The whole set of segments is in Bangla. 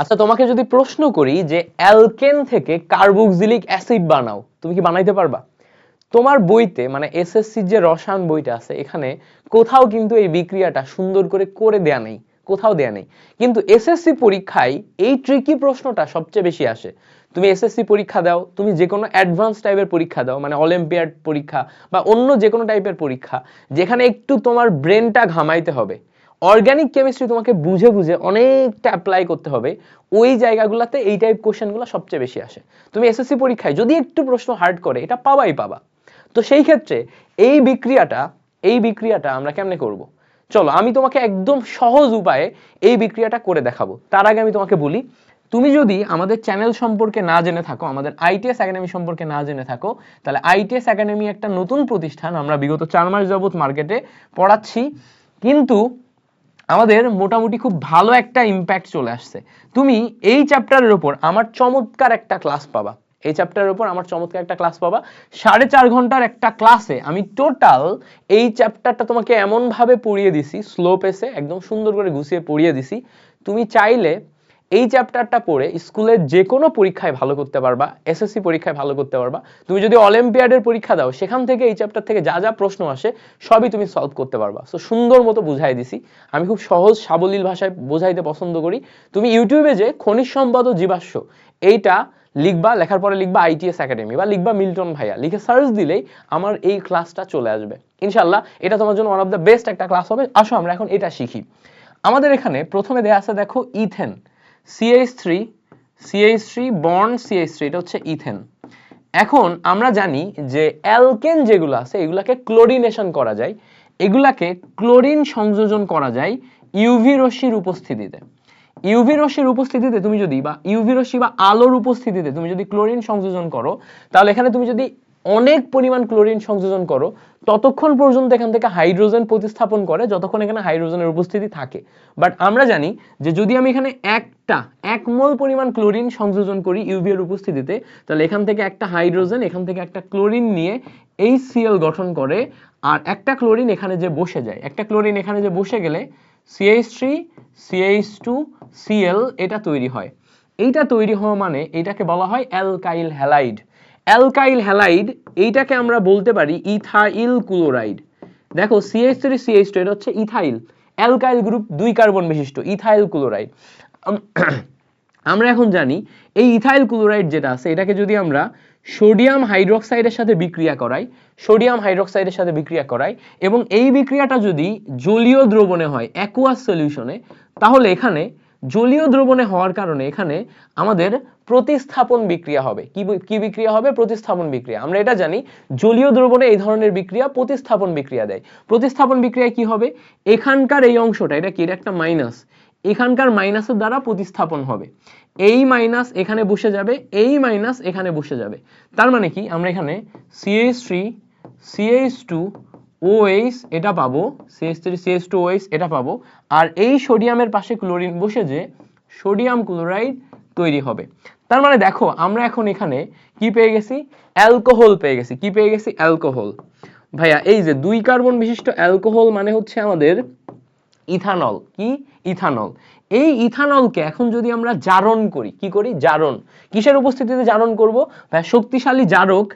আচ্ছা তোমাকে যদি প্রশ্ন করি যে অ্যালকেন থেকে কার্বক্সিলিক অ্যাসিড বানাও, তুমি কি বানাইতে পারবা? তোমার বইতে মানে এসএসসির যে রসায়ন বইটা আছে, এখানে কোথাও কিন্তু এই বিক্রিয়াটা সুন্দর করে করে দেয়া নেই, কোথাও দেয়া নেই। কিন্তু এসএসসি পরীক্ষায় এই ট্রিকি প্রশ্নটা সবচেয়ে বেশি আসে। তুমি এসএসসি পরীক্ষা দাও, তুমি যে কোনো অ্যাডভান্স টাইপের পরীক্ষা দাও মানে অলিম্পিয়াড পরীক্ষা বা অন্য যে কোনো টাইপের পরীক্ষা, যেখানে একটু তোমার ব্রেনটা ঘামাইতে হবে। অর্গানিক কেমিস্ট্রি তোমাকে বুঝে বুঝে অনেকটা অ্যাপ্লাই করতে হবে। ওই জায়গাগুলোতে এই টাইপ কোশ্চেনগুলো সবচেয়ে বেশি আসে। তুমি এসএসসি পরীক্ষায় যদি একটু প্রশ্ন হার্ড করে, এটা পাবাই পাবা। তো সেই ক্ষেত্রে এই বিক্রিয়াটা এই বিক্রিয়াটা আমরা কেমনে করব? চলো, আমি তোমাকে একদম সহজ উপায়ে এই বিক্রিয়াটা করে দেখাবো। তার আগে আমি তোমাকে বলি, তুমি যদি আমাদের চ্যানেল সম্পর্কে না জেনে থাকো, আমাদের আইটিএস একাডেমি সম্পর্কে না জেনে থাকো, তাহলে আইটিএস একাডেমি একটা নতুন প্রতিষ্ঠান আমরা বিগত চার মাস যাবত মার্কেটে পড়াচ্ছি। কিন্তু আমাদের মোটামুটি খুব ভালো একটা ইম্প্যাক্ট চলে আসছে। তুমি এই চ্যাপ্টারের উপর আমার চমৎকার একটা ক্লাস পাবা। এই চ্যাপ্টারের ওপর আমার চমৎকার একটা ক্লাস পাবা। সাড়ে চার ঘণ্টার একটা ক্লাসে আমি টোটাল এই চ্যাপ্টারটা তোমাকে এমনভাবে পড়িয়ে দিছি স্লো পেসে একদম সুন্দর করে গুছিয়ে পড়িয়ে দিছি। তুমি চাইলে এই চ্যাপ্টারটা পড়ে স্কুলের যে কোনো পরীক্ষায় ভালো করতে পারবা এসএসসি পরীক্ষায় ভালো করতে পারবা। তুমি যদি অলিম্পিয়াডের পরীক্ষা দাও, সেখান থেকে এই চ্যাপ্টার থেকে যা যা প্রশ্ন আসে, সবই তুমি সলভ করতে পারবা। সো সুন্দর মতো বুঝাই দিছি। আমি খুব সহজ, সাবলীল ভাষায় বোঝাইতে পছন্দ করি। তুমি ইউটিউবে যে খনিজ সম্পদ ও জীবাশ্ম, এইটা লিখবা, লেখার পরে লিখবা আইটিএস একাডেমি বা লিখবা মিল্টন ভাইয়া। লিখে সার্চ দিলেই আমার এই ক্লাসটা চলে আসবে। ইনশাল্লাহ এটা তোমার জন্য ওয়ান অফ দ্য বেস্ট একটা ক্লাস হবে। আসো, আমরা এখন এটা শিখি। আমাদের এখানে প্রথমে দেয়া আছে, দেখো, ethane. CH three CH three CH three এটা হচ্ছে ইথেন। এখন আমরা জানি যে অ্যালকেন যেগুলো আছে, এগুলাকে ক্লোরিনেশন করা যায়। এগুলাকে ক্লোরিন সংযোজন করা যায় ইউভি রশ্মির উপস্থিতিতে। ইউভি রশ্মির উপস্থিতিতে তুমি যদি বা ইউভি রশ্মি বা আলোর উপস্থিতিতে তুমি যদি ক্লোরিন সংযোজন করো, তাহলে এখানে তুমি যদি অনেক পরিমাণ ক্লোরিন সংযোজন করো ততক্ষণ পর্যন্ত এখান থেকে হাইড্রোজেন প্রতিস্থাপন করে যতক্ষণ এখানে হাইড্রোজেনের উপস্থিতি থাকে। বাট আমরা জানি যে যদি আমি এখানে একটা, এক মোল পরিমাণ ক্লোরিন সংযোজন করি ইউভি এর উপস্থিতিতে, তাহলে এখান থেকে একটা হাইড্রোজেন, এখান থেকে একটা ক্লোরিন নিয়ে এই সিএল গঠন করে, আর একটা ক্লোরিন এখানে যে বসে যায়। একটা ক্লোরিন এখানে যে বসে গেলে CH three CH two CL এটা তৈরি হয়। এইটা তৈরি হওয়া মানে এটাকে বলা হয় অ্যালকাইল হ্যালাইড। অ্যালকাইল হ্যালাইড, এইটাকে আমরা বলতে পারি ইথাইল ক্লোরাইড। দেখো সিএইচ থ্রি সিএইচ টু এটা হচ্ছে ইথাইল। অ্যালকাইল গ্রুপ দুই কার্বন বিশিষ্ট, ইথাইল ক্লোরাইড। আমরা এখন জানি, এই ইথাইল ক্লোরাইড যেটা আছে, এটাকে যদি আমরা সোডিয়াম হাইড্রোক্সাইডের সাথে বিক্রিয়া করাই, সোডিয়াম হাইড্রোক্সাইডের সাথে বিক্রিয়া করাই, এবং এই বিক্রিয়াটা যদি জলীয় দ্রবণে হয় অ্যাকুয়াস সলিউশনে তাহলে এখানে জলীয় দ্রবণে হওয়ার কারণে এখানে আমাদের প্রতিস্থাপন বিক্রিয়া হবে। কি বিক্রিয়া হবে? প্রতিস্থাপন বিক্রিয়া। আমরা এটা জানি, জলীয় দ্রবণে এই ধরনের বিক্রিয়া প্রতিস্থাপন বিক্রিয়া দেয়। প্রতিস্থাপন বিক্রিয়ায় কি হবে? এখানকার এই অংশটা, এটা কি? একটা মাইনাস এখানকার মাইনাসের দ্বারা প্রতিস্থাপন হবে। এই মাইনাস এখানে বসে যাবে, এই মাইনাস এখানে বসে যাবে। তার মানে কি? আমরা এখানে CH three CH two OH এটা পাবো CH three CH two OH এটা পাবো। আর এই সোডিয়ামের পাশে ক্লোরিন বসে যে সোডিয়াম ক্লোরাইড তৈরি হবে। তার মানে দেখো, আমরা এখন এখানে কি পেয়ে গেছি? অ্যালকোহল পেয়ে গেছি। কি পেয়ে গেছি? অ্যালকোহল ভাইয়া, এই যে দুই কার্বন বিশিষ্ট অ্যালকোহল মানে হচ্ছে আমাদের ইথানল কি? ইথানল এই ইথানলকে এখন যদি আমরা জারণ করি, কি করি? জারণ। কিসের উপস্থিতিতে জারণ করব? ভাই শক্তিশালী জারক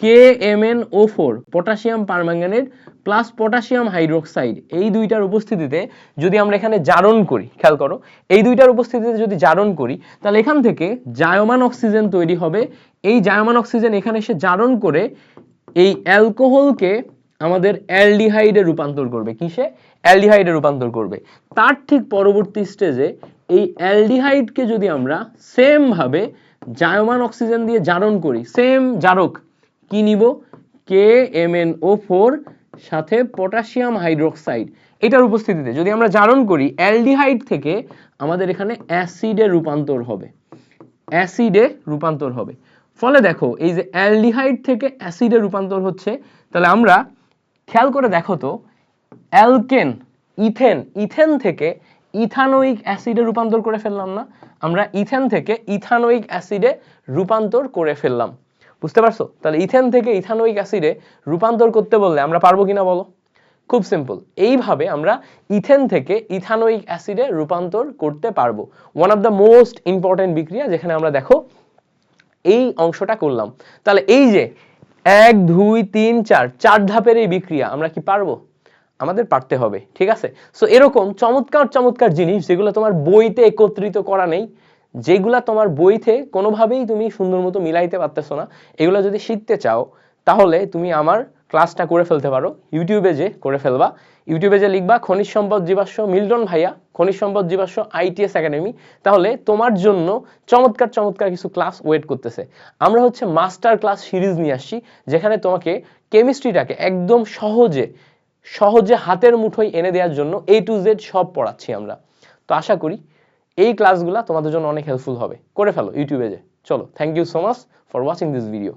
K M N O four potassium permanganate plus potassium hydroxide এই দুইটার উপস্থিতিতে যদি আমরা এখানে জারণ করি, খেয়াল করো, এই দুইটার উপস্থিতিতে যদি জারণ করি, তাহলে এখান থেকে জায়মান অক্সিজেন তৈরি হবে। এই জায়মান অক্সিজেন এখানে এসে জারণ করে এই অ্যালকোহলকে আমাদের অ্যালডিহাইডে রূপান্তর করবে। কিসে? অ্যালডিহাইডে রূপান্তর করবে। তার ঠিক পরবর্তী স্টেজে এই অ্যালডিহাইডকে যদি আমরা সেমভাবে জায়মান অক্সিজেন দিয়ে জারণ করি সেম জারক কি নিব? K M N O four সাথে পটাশিয়াম হাইড্রোক্সাইড এটার উপস্থিতিতে যদি আমরা জারণ করি, অ্যালডিহাইড থেকে আমাদের এখানে অ্যাসিডে রূপান্তর হবে। অ্যাসিডে রূপান্তর হবে। ফলে দেখো, এই যে অ্যালডিহাইড থেকে অ্যাসিডে রূপান্তর হচ্ছে, তাহলে আমরা খেয়াল করে দেখো তো, অ্যালকেন, ইথেন ইথেন থেকে ইথানোইক অ্যাসিডে রূপান্তর করে ফেললাম না, আমরা ইথেন থেকে ইথানোইক অ্যাসিডে রূপান্তর করে ফেললাম। বুঝতে পারছ? তাহলে ইথেন থেকে ইথানোইক অ্যাসিডে রূপান্তর করতে বললে আমরা পারব কিনা বলো? খুব সিম্পল এইভাবে আমরা ইথেন থেকে ইথানোইক অ্যাসিডে রূপান্তর করতে পারব। One of the most important বিক্রিয়া যেখানে আমরা দেখো, এই অংশটা করলাম। তাহলে এই যে এক, দুই, তিন, চার চার ধাপের এই বিক্রিয়া আমরা কি পারব? আমাদের পারতে হবে, ঠিক আছে? সো এরকম চমৎকার চমৎকার জিনিস যেগুলো তোমার বইতে একত্রিত করা নেই যেগুলা তোমার বইতে কোনোভাবেই তুমি সুন্দর মতো মিলাইতে পারতেছো না, এগুলো যদি শিখতে চাও, তাহলে তুমি আমার ক্লাসটা করে ফেলতে পারো। ইউটিউবে যে করে ফেলবা। ইউটিউবে যে লিখবা, খনিজ সম্পদ জীবাশ্ম, মিল্টন ভাইয়া, খনিজ সম্পদ জীবাশ্ম, আইটিএস একাডেমি, তাহলে তোমার জন্য চমৎকার চমৎকার কিছু ক্লাস ওয়েট করতেছে। আমরা হচ্ছে মাস্টার ক্লাস সিরিজ নিয়ে আসছি, যেখানে তোমাকে কেমিস্ট্রিটাকে একদম সহজে সহজে হাতের মুঠোয় এনে দেওয়ার জন্য এ টু জেড সব পড়াচ্ছি আমরা। তো আশা করি এই ক্লাসগুলো তোমাদের জন্য অনেক হেল্পফুল হবে। করে ফেলো ইউটিউবে যে চলো thank you so much for watching this video